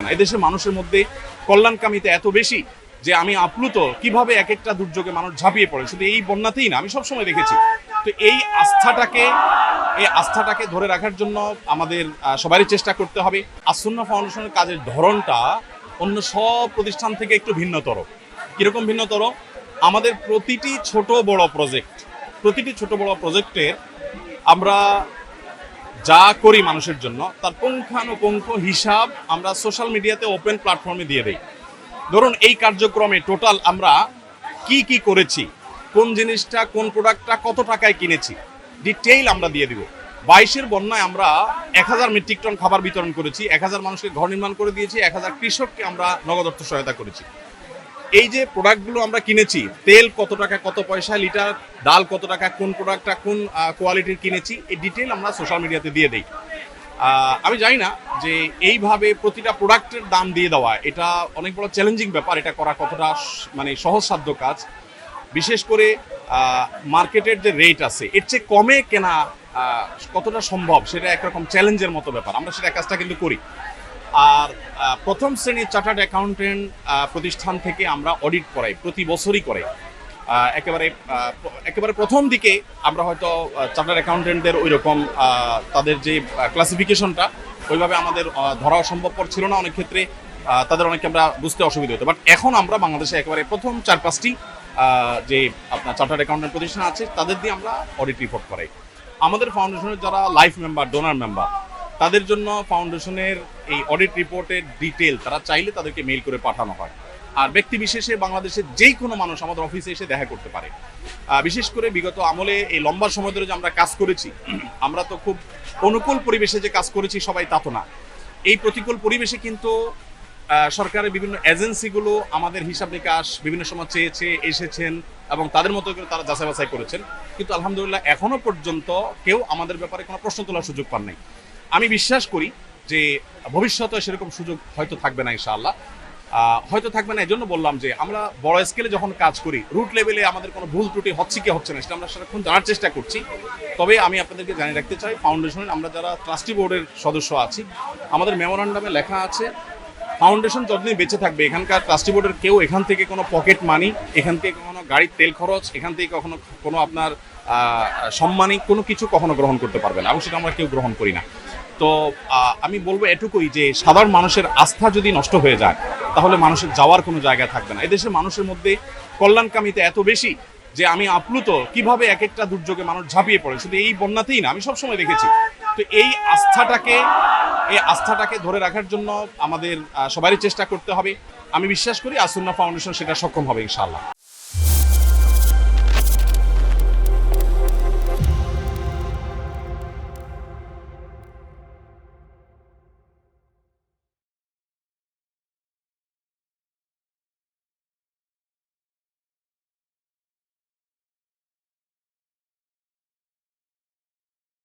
না এদেশে মানুষের মধ্যে কল্যাণকামিতা এত বেশি যে আমি আপ্লুত কীভাবে এক একটা দুর্যোগে মানুষ ঝাঁপিয়ে পড়ে। শুধু এই বন্যাতেই না, আমি সবসময় দেখেছি। তো এই আস্থাটাকে এই আস্থাটাকে ধরে রাখার জন্য আমাদের সবারই চেষ্টা করতে হবে। আসন্ন ফাউন্ডেশনের কাজের ধরনটা অন্য সব প্রতিষ্ঠান থেকে একটু ভিন্নতর। কীরকম ভিন্নতর? আমাদের প্রতিটি ছোট বড় প্রজেক্ট প্রতিটি ছোট বড় প্রজেক্টের আমরা যা করি মানুষের জন্য, তার পুঙ্খানুপুঙ্খ হিসাব আমরা সোশ্যাল মিডিয়াতে ওপেন প্ল্যাটফর্মে দিয়ে দিই। ধরুন, এই কার্যক্রমে টোটাল আমরা কি কি করেছি, কোন জিনিসটা, কোন প্রোডাক্টটা কত টাকায় কিনেছি ডিটেইল আমরা দিয়ে দিব। বাইশের বন্যায় আমরা এক হাজার মেট্রিক টন খাবার বিতরণ করেছি, এক হাজার মানুষকে ঘর নির্মাণ করে দিয়েছি, এক হাজার কৃষককে আমরা নগদ অর্থ সহায়তা করেছি। এই যে প্রোডাক্টগুলো আমরা কিনেছি, তেল কত টাকা, কত পয়সা লিটার ডাল কত টাকা, কোন প্রোডাক্টটা কোন কোয়ালিটির কিনেছি, এই ডিটেল আমরা সোশ্যাল মিডিয়াতে দিয়ে দিই। আমি জানি না যে এইভাবে প্রতিটা প্রোডাক্টের দাম দিয়ে দেওয়া, এটা অনেক বড় চ্যালেঞ্জিং ব্যাপার, এটা করা কতটা মানে সহজসাধ্য কাজ। বিশেষ করে মার্কেটের যে রেট আছে, এর চেয়ে কমে কেনা কতটা সম্ভব, সেটা একরকম চ্যালেঞ্জের মতো ব্যাপার। আমরা সেটা কাজটা কিন্তু করি। আর প্রথম শ্রেণির চার্টার্ড অ্যাকাউন্টেন্ট প্রতিষ্ঠান থেকে আমরা অডিট করাই, প্রতি বছরই করে একেবারে একেবারে প্রথম দিকে আমরা হয়তো চার্টার্ড অ্যাকাউন্টেন্টদের ওই রকম তাদের যে ক্লাসিফিকেশনটা ওইভাবে আমাদের ধরা সম্ভবপর ছিল না অনেক ক্ষেত্রে তাদের অনেককে আমরা বুঝতে অসুবিধা হতো। বাট এখন আমরা বাংলাদেশে একেবারে প্রথম চার পাঁচটি যে, আপনার চার্টার্ড অ্যাকাউন্টেন্ট প্রতিষ্ঠান আছে, তাদের দিয়ে আমরা অডিট রিপোর্ট করাই। আমাদের ফাউন্ডেশনের যারা লাইফ মেম্বার ডোনার মেম্বার তাদের জন্য ফাউন্ডেশনের এই অডিট রিপোর্টের ডিটেল তারা চাইলে তাদেরকে মেইল করে পাঠানো হয়। আর ব্যক্তি বিশেষে বাংলাদেশের যেই কোনো মানুষ আমাদের অফিসে এসে দেখা করতে পারে। বিশেষ করে বিগত আমলে এই লম্বা সময় ধরে যে আমরা কাজ করেছি, আমরা তো খুব অনুকূল পরিবেশে যে কাজ করেছি সবাই তা তো না। এই প্রতিকূল পরিবেশে কিন্তু সরকারের বিভিন্ন এজেন্সিগুলো আমাদের হিসাব নিকাশ বিভিন্ন সময় চেয়েছে, এসেছেন এবং তাদের মতো করে তারা যাচাই বাছাই করেছেন। কিন্তু আলহামদুলিল্লাহ এখনও পর্যন্ত কেউ আমাদের ব্যাপারে কোনো প্রশ্ন তোলার সুযোগ পান নাই। আমি বিশ্বাস করি যে ভবিষ্যতে সেরকম সুযোগ হয়তো থাকবে না ইনশাআল্লাহ। হয়তো থাকবে না এই জন্য বললাম যে আমরা বড় স্কেলে যখন কাজ করি রুট লেভেলে আমাদের কোনো ভুল ত্রুটি হচ্ছে কি হচ্ছে না সেটা আমরা সারাক্ষণ জানার চেষ্টা করছি। তবে আমি আপনাদেরকে জানিয়ে রাখতে চাই ফাউন্ডেশনের আমরা যারা ট্রাস্টি বোর্ডের সদস্য আছি, আমাদের মেমোরান্ডামে লেখা আছে ফাউন্ডেশন যতদিন বেঁচে থাকবে, এখানকার ট্রাস্টি বোর্ডের কেউ এখান থেকে কোনো পকেট মানি এখান থেকে কখনো গাড়ির তেল খরচ, এখান থেকে কখনো কোনো আপনার সম্মানিক কোনো কিছু কখনো গ্রহণ করতে পারবে না এবং সেটা আমরা কেউ গ্রহণ করি না। তো আমি বলব এটুকুই যে সাধারণ মানুষের আস্থা যদি নষ্ট হয়ে যায়, তাহলে মানুষের যাওয়ার কোনো জায়গা থাকবে না। এদেশের মানুষের মধ্যে কল্যাণকামিতা এত বেশি যে, আমি আপ্লুত কীভাবে এক একটা দুর্যোগে মানুষ ঝাঁপিয়ে পড়ে, শুধু এই বন্যাতেই না, আমি সবসময় দেখেছি। তো এই আস্থাটাকে এই আস্থাটাকে ধরে রাখার জন্য আমাদের সবারই চেষ্টা করতে হবে। আমি বিশ্বাস করি আসুন্না ফাউন্ডেশন সেটা সক্ষম হবে, ইনশাআল্লাহ।